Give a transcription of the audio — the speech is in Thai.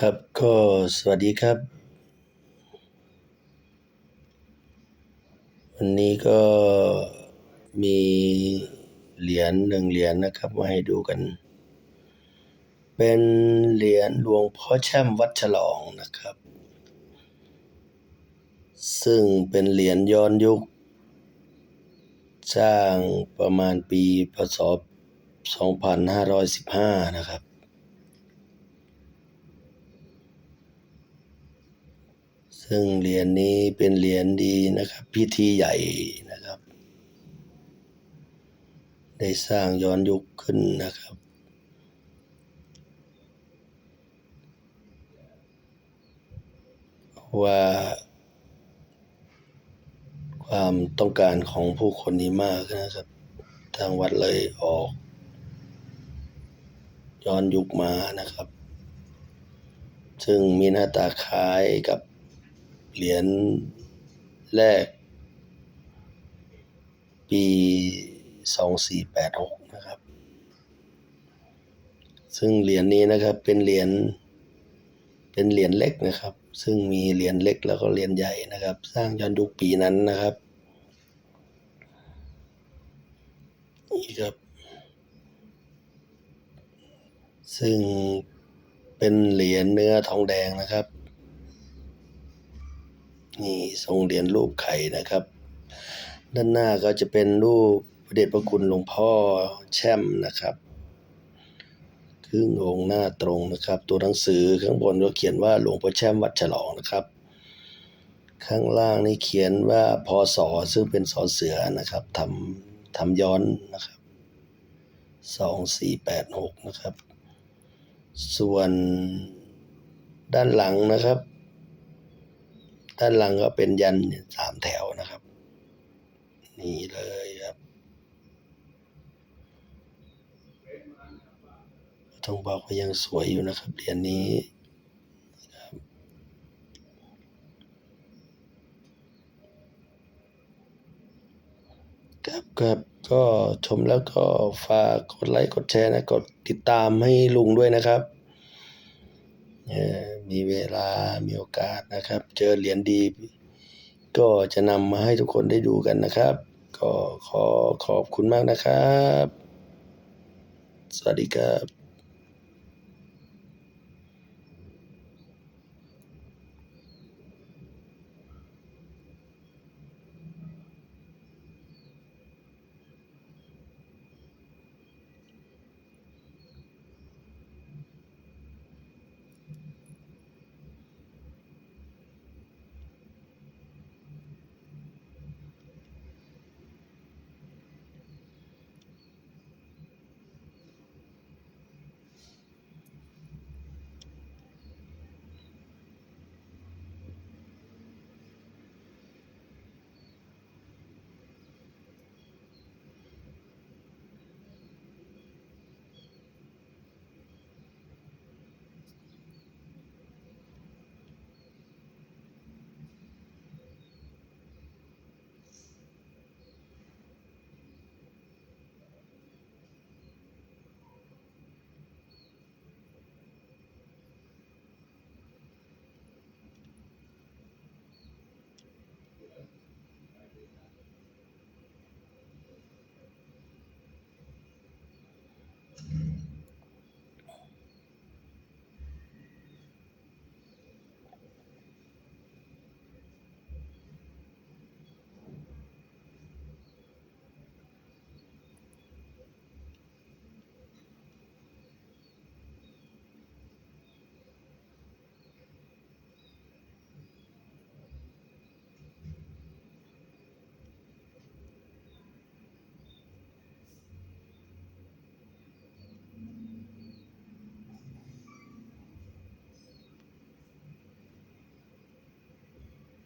ครับก็สวัสดีครับ วันนี้ก็มีเหรียญหนึ่งเหรียญนะครับมาให้ดูกัน เป็นเหรียญหลวงพ่อแช่มวัดฉลองนะครับ ซึ่งเป็นเหรียญย้อนยุค สร้างประมาณปีพศ2515 นะครับ ซึ่งเหรียญนี้เป็นเหรียญดีนะครับ พิธีใหญ่นะครับ ได้สร้างย้อนยุคขึ้นนะครับ ว่า ความต้องการของผู้คนนี้มากนะครับ ทางวัดเลยออก ย้อนยุคมานะครับ ซึ่งมีหน้าตาคล้ายกับ เหรียญแรก ปี 2486 นะครับ ซึ่งเหรียญนี้นะครับเป็นเหรียญเป็นเหรียญเล็กนะครับ ซึ่งมีเหรียญเล็กแล้วก็เหรียญใหญ่นะครับ สร้างย้อนยุคปีนั้นนะครับนี่ครับ ซึ่งเป็นเหรียญเนื้อทองแดงนะครับ นี่ทรงเหรียญรูปไข่นะครับ ด้านหน้าก็จะเป็นรูปพระเดชพระคุณหลวงพ่อแช่มนะครับครึ่งองค์หน้าตรงนะครับ ตัวหนังสือข้างบนก็เขียนว่าหลวงพ่อแช่มวัดฉลองนะครับ ข้างล่างนี่เขียนว่าพศซึ่งเป็นสอเสือนะครับทำทำย้อนนะครับสองสี่แปดหกนะครับ ส่วนด้านหลังนะครับ ด้านหลังก็เป็นยันสามแถวนะครับ นี่เลยครับต้องบอกว่ายังสวยอยู่นะครับเหรียญนี้ครับครับครับก็ชมแล้วก็ฝากกดไลค์กดแชร์นะ กดติดตามให้ลุงด้วยนะครับเอ่อ มีเวลา มีโอกาสนะครับ เจอเหรียญดี ก็จะนำมาให้ทุกคนได้ดูกันนะครับ ก็ขอขอบคุณมากนะครับ สวัสดีครับ